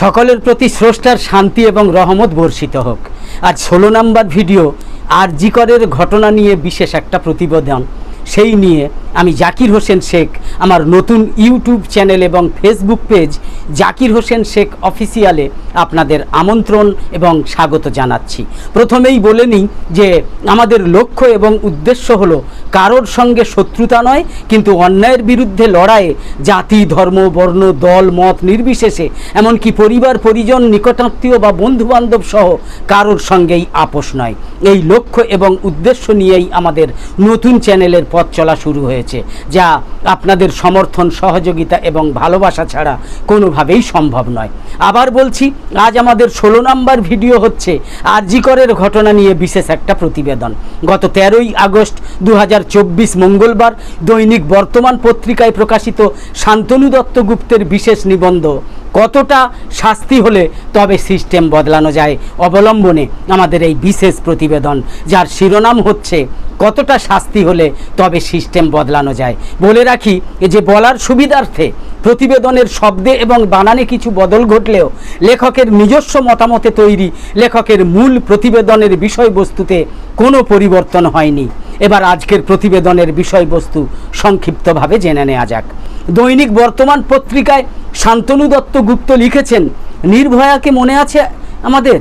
সকলের প্রতি স্রষ্টার শান্তি এবং রহমত বর্ষিত হোক। আর ষোলো নাম্বার ভিডিও আর জিকরের ঘটনা নিয়ে বিশেষ একটা প্রতিবেদন। সেই নিয়ে আমি জাকির হোসেন শেখ, আমার নতুন ইউটিউব চ্যানেল এবং ফেসবুক পেজ জাকির হোসেন শেখ অফিসিয়ালে আপনাদের আমন্ত্রণ এবং স্বাগত জানাচ্ছি। প্রথমেই বলে নিই যে আমাদের লক্ষ্য এবং উদ্দেশ্য হলো কারোর সঙ্গে শত্রুতা নয়, কিন্তু অন্যায়ের বিরুদ্ধে লড়াইয়ে জাতি, ধর্ম, বর্ণ, দল, মত নির্বিশেষে, এমনকি পরিবার, পরিজন, নিকটাত্মীয় বা বন্ধুবান্ধব সহ কারোর সঙ্গেই আপোষ নয়। এই লক্ষ্য এবং উদ্দেশ্য নিয়েই আমাদের নতুন চ্যানেলের পথ চলা শুরু হয়েছে, যা আপনাদের সমর্থন, সহযোগিতা এবং ভালোবাসা ছাড়া কোনোভাবেই সম্ভব নয়। আবার বলছি, আজ আমাদের ষোলো নম্বর ভিডিও হচ্ছে আরজিকরের ঘটনা নিয়ে বিশেষ একটা প্রতিবেদন। গত তেরোই আগস্ট দু হাজার চব্বিশ মঙ্গলবার দৈনিক বর্তমান পত্রিকায় প্রকাশিত শান্তনু দত্ত গুপ্তের বিশেষ নিবন্ধ কতটা শাস্তি হলে তবে সিস্টেম বদলানো যায়? অবলম্বনে আমাদের এই বিশেষ প্রতিবেদন, যার শিরোনাম হচ্ছে, কতটা শাস্তি হলে তবে সিস্টেম বদলানো যায়? বলে রাখি যে বলার সুবিধার্থে প্রতিবেদনের শব্দে এবং বানানে কিছু বদল ঘটলেও লেখকের নিজস্ব মতামতে তৈরি লেখকের মূল প্রতিবেদনের বিষয়বস্তুতে কোনো পরিবর্তন হয়নি। এবার আজকের প্রতিবেদনের বিষয়বস্তু সংক্ষিপ্তভাবে জেনে নেওয়া যাক। দৈনিক বর্তমান পত্রিকায় শান্তনু দত্ত গুপ্ত লিখেছেন, নির্ভয়াকে মনে আছে আমাদের?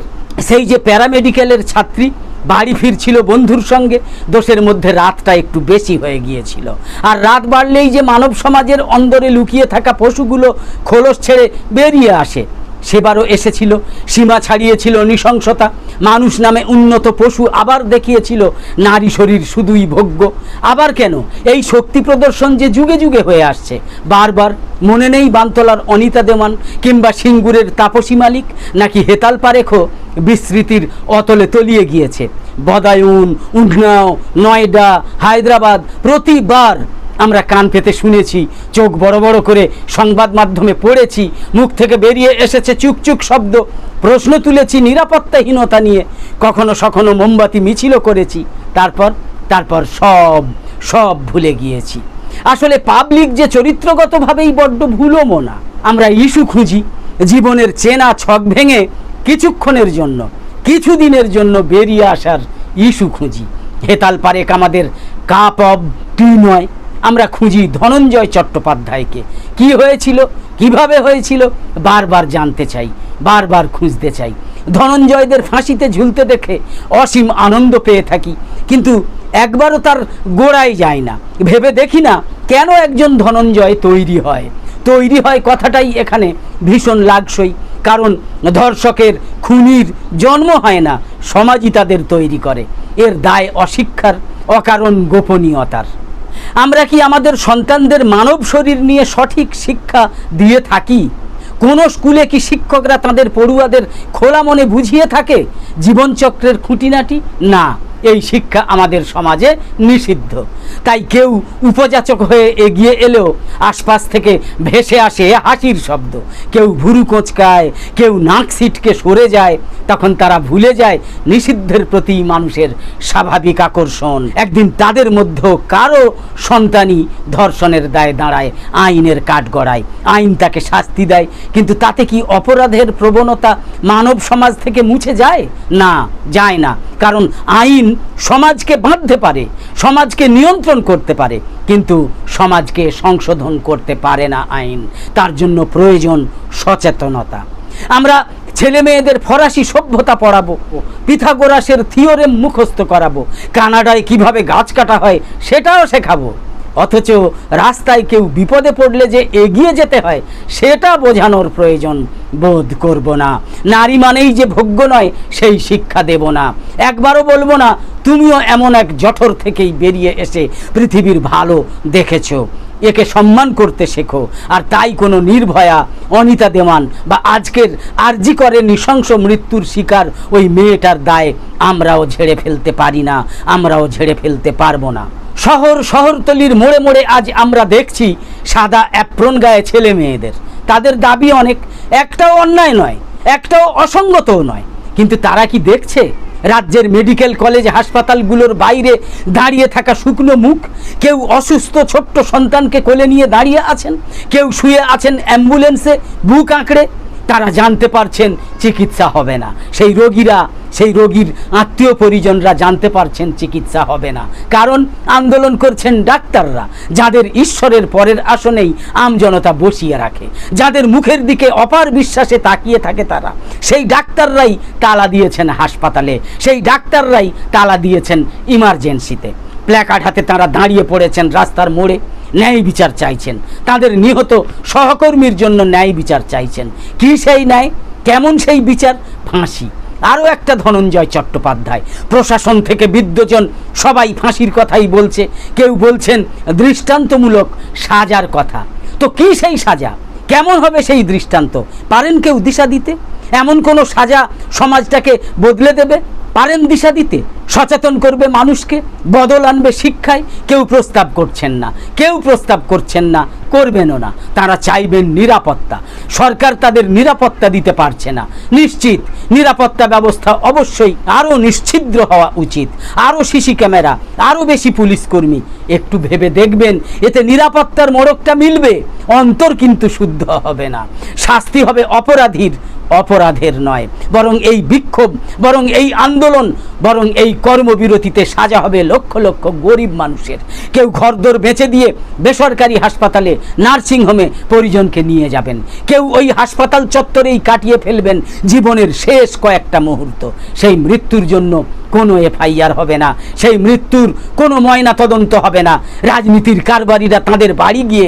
সেই যে প্যারামেডিক্যালের ছাত্রী বাড়ি ফিরছিল বন্ধুর সঙ্গে। দোষের মধ্যে রাতটা একটু বেশি হয়ে গিয়েছিল। আর রাত বাড়লেই যে মানব সমাজের অন্দরে লুকিয়ে থাকা পশুগুলো খোলস ছেড়ে বেরিয়ে আসে, সেবারও এসেছিল। সীমা ছাড়িয়েছিল নৃশংসতা। মানুষ নামে উন্নত পশু আবার দেখিয়েছিল, নারী শরীর শুধুই ভোগ্য। আবার কেন? এই শক্তি প্রদর্শন যে যুগে যুগে হয়ে আসছে। বারবার মনে নেই বানতলার অনিতা দেওয়ান কিংবা সিঙ্গুরের তাপসী মালিক, নাকি হেতাল পারেখও বিস্মৃতির অতলে তলিয়ে গিয়েছে। বদায়ুন উন্নাও নয়ডা, হায়দ্রাবাদ প্রতিবার আমরা কান পেতে শুনেছি, চোখ বড় বড় করে সংবাদ মাধ্যমে পড়েছি, মুখ থেকে বেরিয়ে এসেছে চুকচুক শব্দ, প্রশ্ন তুলেছি নিরাপত্তাহীনতা নিয়ে, কখনো সখনো মোমবাতি মিছিলও করেছি, তারপর তারপর সব সব ভুলে গিয়েছি। আসলে পাবলিক যে চরিত্রগতভাবেই বড্ড ভুলো মোনা আমরা ইস্যু খুঁজি, জীবনের চেনা ছক ভেঙে কিছুক্ষণের জন্য, কিছুদিনের জন্য বেরিয়ে আসার ইস্যু খুঁজি। হেতাল পারেক আমাদের কাপ অব টি নয়। আমরা খুঁজি ধনঞ্জয় চট্টোপাধ্যায়কে। কি হয়েছিল? কীভাবে হয়েছিল? বারবার জানতে চাই, বারবার খুঁজতে চাই। ধনঞ্জয়দের ফাঁসিতে ঝুলতে দেখে অসীম আনন্দ পেয়ে থাকি। কিন্তু একবারও তার গোড়ায় যায় না। ভেবে দেখি না কেন একজন ধনঞ্জয় তৈরি হয়। তৈরি হয় কথাটাই এখানে ভীষণ লাগসই কারণ ধর্ষকের খুনির জন্ম হয় না, সমাজই তাদের তৈরি করে। এর দায় অশিক্ষার, অকারণ গোপনীয়তার। আমরা কি আমাদের সন্তানদের মানব শরীর নিয়ে সঠিক শিক্ষা দিয়ে থাকি? কোনো স্কুলে কি শিক্ষকরা তাদের পড়ুয়াদের খোলা মনে বুঝিয়ে থাকে, জীবনচক্রের খুঁটিনাটি? না। এই শিক্ষা আমাদের সমাজে নিষিদ্ধ। তাই কেউ উপযাচক হয়ে এগিয়ে এলেও আশপাশ থেকে ভেসে আসে হাসির শব্দ। কেউ ভুরু কোঁচকায়, কেউ নাক সিটকে সরে যায়, তখন তারা ভুলে যায় নিষিদ্ধের প্রতি মানুষের স্বাভাবিক আকর্ষণ। একদিন তাদের মধ্যেও কারও সন্তানই ধর্ষণের দায়ে দাঁড়ায়, আইনের কাঠগড়ায় আইন তাকে শাস্তি দেয়, কিন্তু তাতে কি অপরাধের প্রবণতা মানব সমাজ থেকে মুছে যায়? না যায় না। কারণ আইন সমাজকে বাঁধতে পারে, সমাজকে নিয়ন্ত্রণ করতে পারে, কিন্তু সমাজকে সংশোধন করতে পারে না আইন। তার জন্য প্রয়োজন সচেতনতা। আমরা ছেলে মেয়েদের ফরাসি সভ্যতা পড়াবো, পিথাগোরাসের থিওরেম মুখস্থ করাবো, কানাডায় কীভাবে গাছ কাটা হয় সেটাও শেখাবো। অথচ রাস্তায় কেউ বিপদে পড়লে যে এগিয়ে যেতে হয়, সেটা বোঝানোর প্রয়োজন বোধ করব না। নারী মানেই যে ভোগ্য নয়, সেই শিক্ষা দেব না। একবারও বলব না, তুমিও এমন এক জঠর থেকেই বেরিয়ে এসে পৃথিবীর ভালো দেখেছ। একে সম্মান করতে শেখো, আর তাই কোনো নির্ভয়া, অনিতা দেওয়ান বা আজকের আরজি করে নৃশংস মৃত্যুর শিকার ওই মেয়েটার দায় আমরাও ঝেড়ে ফেলতে পারি না, আমরাও ঝেড়ে ফেলতে পারব না। শহর শহরতলির মোড়ে মোড়ে আজ আমরা দেখছি সাদা অ্যাপ্রন গায়ে ছেলে মেয়েদের। তাদের দাবি অনেক, একটাও অন্যায় নয়, একটাও অসঙ্গতও নয়। কিন্তু তারা কি দেখছে? রাজ্যের মেডিকেল কলেজ হাসপাতালগুলোর বাইরে দাঁড়িয়ে থাকা শুকনো মুখ, কেউ অসুস্থ ছোট্ট সন্তানকে কোলে নিয়ে দাঁড়িয়ে আছেন, কেউ শুয়ে আছেন অ্যাম্বুলেন্সে বুক আঁকড়ে তারা জানতে পারছেন চিকিৎসা হবে না। সেই রোগীরা, সেই রোগীর আত্মীয় পরিজনরা জানতে পারছেন চিকিৎসা হবে না। কারণ আন্দোলন করছেন ডাক্তাররা, যাদের ঈশ্বরের পরের আসনেই আমজনতা বসিয়ে রাখে। যাদের মুখের দিকে অপার বিশ্বাসে তাকিয়ে থাকে তারা। সেই ডাক্তাররাই তালা দিয়েছেন হাসপাতালে। সেই ডাক্তাররাই তালা দিয়েছেন ইমার্জেন্সিতে। প্ল্যাকার্ড হাতে তারা দাঁড়িয়ে পড়েছেন রাস্তার মোড়ে। ন্যায় বিচার চাইছেন। তাদের নিহত সহকর্মীর জন্য ন্যায় বিচার চাইছেন। কি সেই ন্যায়? কেমন সেই বিচার? ফাঁসি। আরও একটা ধনঞ্জয় চট্টোপাধ্যায়। প্রশাসন থেকে বিদ্যজন সবাই ফাঁসির কথাই বলছে। কেউ বলছেন, দৃষ্টান্তমূলক সাজার কথা। তো কি সেই সাজা? কেমন হবে সেই দৃষ্টান্ত? পারেন কেউ দিশা দিতে? এমন কোনো সাজা সমাজটাকে বদলে দেবে? পারেন দিশা দিতে। সচেতন করবে মানুষকে, বদল আনবে শিক্ষায়। কেউ প্রস্তাব করছেন না, কেউ প্রস্তাব করছেন না, করবেনও না। তারা চাইবেন নিরাপত্তা। সরকার তাদের নিরাপত্তা দিতে পারছে না। নিশ্চিত, নিরাপত্তা ব্যবস্থা অবশ্যই আরও নিশ্ছিদ্র হওয়া উচিত। আরও সিসি ক্যামেরা, আরও বেশি পুলিশ কর্মী। একটু ভেবে দেখবেন, এতে নিরাপত্তার মোড়কটা মিলবে। অন্তর কিন্তু শুদ্ধ হবে না। শাস্তি হবে অপরাধীর অপরাধের নয়, বরং এই বিক্ষোভ, বরং এই আন্দোলন, বরং এই কর্মবিরতিতে সাজা হবে লক্ষ লক্ষ গরিব মানুষের। কেউ ঘরদোর বেঁচে দিয়ে বেসরকারি হাসপাতালে নার্সিংহোমে পরিজনকে নিয়ে যাবেন। কেউ ওই হাসপাতাল চত্বরেই কাটিয়ে ফেলবেন জীবনের শেষ কয়েকটা মুহূর্ত। সেই মৃত্যুর জন্য কোনো এফআইআর হবে না, সেই মৃত্যুর কোনো ময়না তদন্ত হবে না। রাজনীতির কারবারিরা তাদের বাড়ি গিয়ে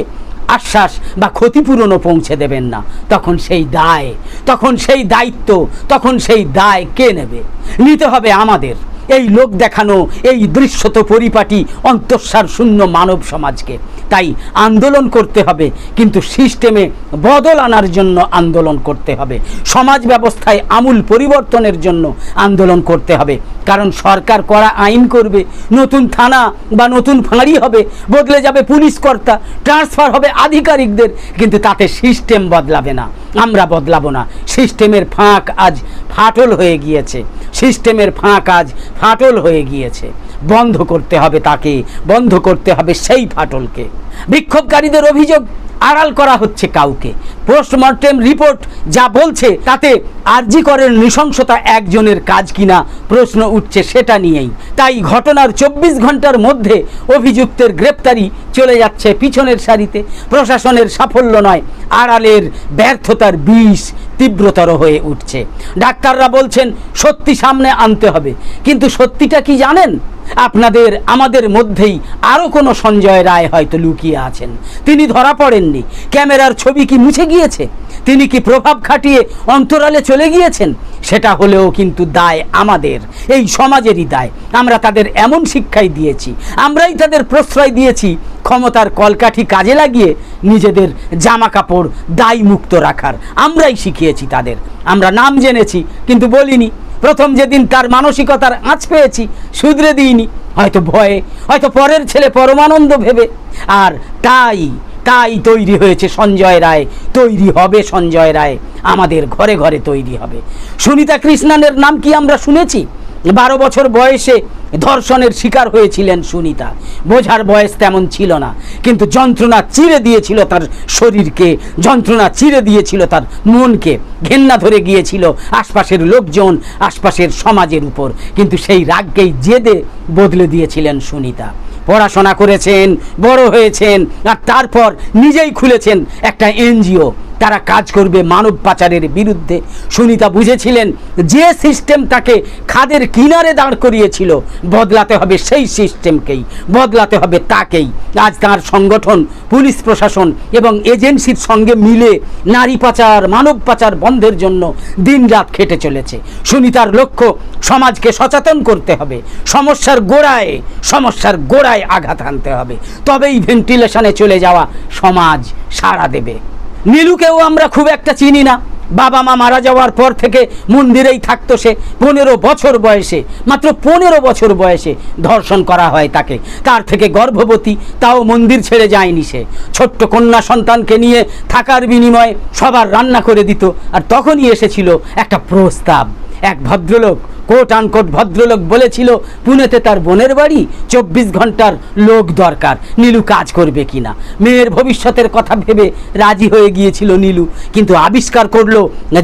আশ্বাস বা ক্ষতিপূরণও পৌঁছে দেবেন না। তখন সেই দায়, তখন সেই দায়িত্ব, তখন সেই দায় কে নেবে? নিতে হবে আমাদের। এই লোক দেখানো, এই দৃশ্যত পরিপাটি অন্তঃসার শূন্য মানব সমাজকে। তাই আন্দোলন করতে হবে, কিন্তু সিস্টেমে বদল আনার জন্য আন্দোলন করতে হবে। সমাজ ব্যবস্থায় আমূল পরিবর্তনের জন্য আন্দোলন করতে হবে। কারণ সরকার করা আইন করবে, নতুন থানা বা নতুন ফাঁড়ি হবে, বদলে যাবে পুলিশ কর্তা, ট্রান্সফার হবে আধিকারিকদের, কিন্তু তাতে সিস্টেম বদলাবে না। আমরা বদলাবো না। সিস্টেমের ফাঁক আজ ফাটল হয়ে গিয়েছে। সিস্টেমের ফাঁ কাজ ফাটল হয়ে গিয়েছে। বন্ধ করতে হবে তাকে, বন্ধ করতে হবে সেই ফাটলকে। বিক্ষোভকারীদের অভিযোগ আড়াল করা হচ্ছে কাউকে। পোস্টমর্টেম রিপোর্ট যা বলছে তাতে আরজি করের নৃশংসতা একজনের কাজ কিনা প্রশ্ন উঠছে সেটা নিয়েই। তাই ঘটনার চব্বিশ ঘণ্টার মধ্যে অভিযুক্তের গ্রেপ্তারি চলে যাচ্ছে পিছনের সারিতে। প্রশাসনের সাফল্য নয়, আড়ালের ব্যর্থতার বিষ তীব্রতর হয়ে উঠছে। ডাক্তাররা বলছেন, সত্যি সামনে আনতে হবে। কিন্তু সত্যিটা কি জানেন? আপনাদের, আমাদের মধ্যেই আরও কোনো সঞ্জয় রায় হয়তো লুকিয়ে আছেন। তিনি ধরা পড়েননি। ক্যামেরার ছবি কি মুছে গিয়েছে। তিনি কি প্রভাব খাটিয়ে অন্তরালে চলে গিয়েছেন? সেটা হলেও কিন্তু দায় আমাদের। এই সমাজেরই দায়। আমরা তাদের এমন শিক্ষাই দিয়েছি। আমরাই তাদের প্রশ্রয় দিয়েছি। ক্ষমতার কলকাঠি কাজে লাগিয়ে নিজেদের জামা কাপড় দায় মুক্ত রাখার। আমরাই শিখিয়েছি তাদের। আমরা নাম জেনেছি, কিন্তু বলিনি। প্রথম যেদিন তার মানসিকতার আঁচ পেয়েছি, শুধরে দিইনি। হয়তো ভয়ে, হয়তো পরের ছেলে পরমানন্দ ভেবে। আর তাই তাই তৈরি হয়েছে সঞ্জয় রায়। তৈরি হবে সঞ্জয় রায়। আমাদের ঘরে ঘরে তৈরি হবে। সুনিতা কৃষ্ণানের নাম কি আমরা শুনেছি? বারো বছর বয়সে ধর্ষণের শিকার হয়েছিলেন সুনিতা। বোঝার বয়স তেমন ছিল না। কিন্তু যন্ত্রণা চিরে দিয়েছিল তার শরীরকে। যন্ত্রণা চিরে দিয়েছিল তার মনকে। ঘেন্না ধরে গিয়েছিল আশপাশের লোকজন, আশপাশের সমাজের উপর। কিন্তু সেই রাগকেই জেদে বদলে দিয়েছিলেন সুনিতা। পড়াশোনা করেছেন বড় হয়েছেন আর তারপর নিজেই খুলেছেন একটা এনজিও। তারা কাজ করবে মানব পাচারের বিরুদ্ধে। সুনিতা বুঝেছিলেন, যে সিস্টেম তাকে খাদের কিনারে দাঁড় করিয়েছিল, বদলাতে হবে সেই সিস্টেমকেই, বদলাতে হবে তাকেই। আজ তার সংগঠন, পুলিশ প্রশাসন এবং এজেন্সির সঙ্গে মিলে নারী পাচার, মানব পাচার বন্ধের জন্য দিনরাত খেটে চলেছে। সুনিতার লক্ষ্য, সমাজকে সচেতন করতে হবে। সমস্যার গোড়ায় সমস্যার গোড়ায় আঘাত আনতে হবে। তবেই ভেন্টিলেশনে চলে যাওয়া সমাজ সাড়া দেবে। নীলুকেও আমরা খুব একটা চিনি না। বাবা মা মারা যাওয়ার পর থেকে মন্দিরেই থাকতো সে। পনেরো বছর বয়সে, মাত্র পনেরো বছর বয়সে ধর্ষণ করা হয় তাকে। তার থেকে গর্ভবতী, তাও মন্দির ছেড়ে যায়নি সে। ছোট্ট কন্যা সন্তানকে নিয়ে থাকার বিনিময়ে সবার রান্না করে দিত। আর তখনই এসেছিল একটা প্রস্তাব। এক ভদ্রলোক কোট আনকোট ভদ্রলোক বলেছিল, পুনেতে তার বোনের বাড়ি, চব্বিশ ঘণ্টার লোক দরকার। নীলু কাজ করবে কিনা? মেয়ের ভবিষ্যতের কথা ভেবে রাজি হয়ে গিয়েছিল নীলু, কিন্তু আবিষ্কার করল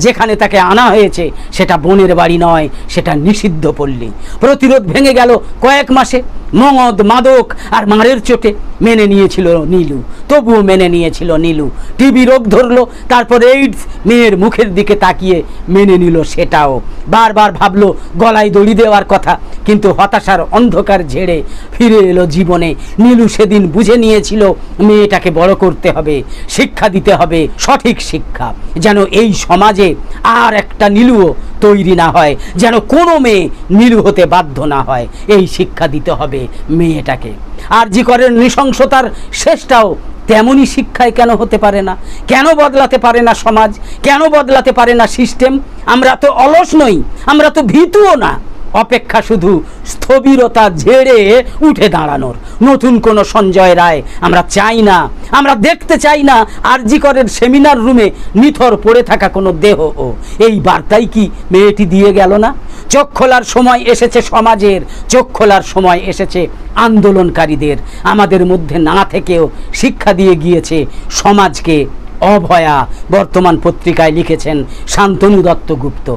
যেখানে তাকে আনা হয়েছে, সেটা বোনের বাড়ি নয়, সেটা নিষিদ্ধ পল্লী। প্রতিরোধ ভেঙে গেল কয়েক মাসে মদ মাদক আর মারের চোটে মেনে নিয়েছিল নীলু, তবুও মেনে নিয়েছিল নীলু। টিবি রোগ ধরলো, তারপর এইডস মেয়ের মুখের দিকে তাকিয়ে মেনে নিল সেটাও। বারবার ভাবলো গলায় দড়ি দেওয়ার কথা, কিন্তু হতাশার অন্ধকার ঝেড়ে ফিরে এলো জীবনে। নীলু সেদিন বুঝে নিয়েছিল, মেয়েটাকে বড় করতে হবে, শিক্ষা দিতে হবে, সঠিক শিক্ষা, যেন এই সমাজে আর একটা নীলুও তৈরি না হয়, যেন কোনো মেয়ে নীলু হতে বাধ্য না হয়। এই শিক্ষা দিতে হবে মেয়েটাকে। আর জি করেন নৃশংসতার শেষটাও তেমনই শিক্ষায় কেন হতে পারে না? কেন বদলাতে পারে না সমাজ? কেন বদলাতে পারে না সিস্টেম আমরা তো অলস নই, আমরা তো ভীতুও না। অপেক্ষা শুধু স্থবিরতা ঝেড়ে উঠে দাঁড়ানোর। নতুন কোনো সঞ্জয় রায় আমরা চাই না। আমরা দেখতে চাই না আরজি করের সেমিনার রুমে নিথর পড়ে থাকা কোনো দেহ। ও, এই বার্তাই কি মেয়েটি দিয়ে গেল না? চোখ খোলার সময় এসেছে সমাজের, চোখ খোলার সময় এসেছে আন্দোলনকারীদের। আমাদের মধ্যে না থেকেও শিক্ষা দিয়ে গিয়েছে সমাজকে অভয়া বর্তমান পত্রিকায় লিখেছেন শান্তনু দত্তগুপ্ত।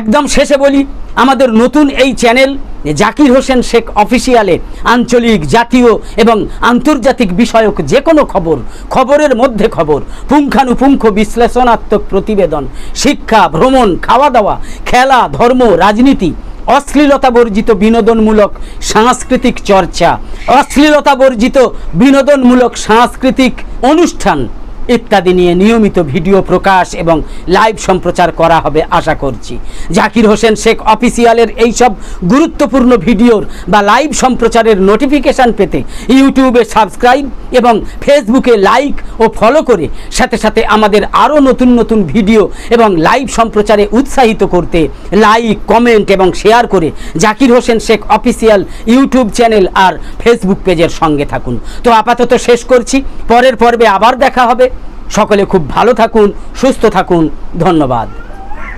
একদম শেষে বলি, আমাদের নতুন এই চ্যানেল জাকির হোসেন শেখ অফিসিয়ালে আঞ্চলিক, জাতীয় এবং আন্তর্জাতিক বিষয়ক যে কোনো খবর, খবরের মধ্যে খবর, পুঙ্খানুপুঙ্খ বিশ্লেষণাত্মক প্রতিবেদন, শিক্ষা, ভ্রমণ খাওয়া দাওয়া খেলা, ধর্ম, রাজনীতি, অশ্লীলতা বর্জিত বিনোদনমূলক সাংস্কৃতিক চর্চা, অশ্লীলতা বর্জিত বিনোদনমূলক সাংস্কৃতিক অনুষ্ঠান ইত্যাদি নিয়ে নিয়মিত ভিডিও প্রকাশ এবং লাইভ সম্প্রচার করা হবে আশা করছি। জাকির হোসেন শেখ অফিসিয়ালের এইসব গুরুত্বপূর্ণ ভিডিওর বা লাইভ সম্প্রচারের নোটিফিকেশান পেতে ইউটিউবে সাবস্ক্রাইব এবং ফেসবুকে লাইক ও ফলো করে সাথে সাথে আমাদের আরও নতুন নতুন ভিডিও এবং লাইভ সম্প্রচারে উৎসাহিত করতে লাইক, কমেন্ট এবং শেয়ার করে Zakir Hossain Sheikh official YouTube channel আর ফেসবুক পেজের সঙ্গে থাকুন। তো আপাতত শেষ করছি। পরের পর্বে আবার দেখা হবে। সকলে খুব ভালো থাকুন সুস্থ থাকুন ধন্যবাদ।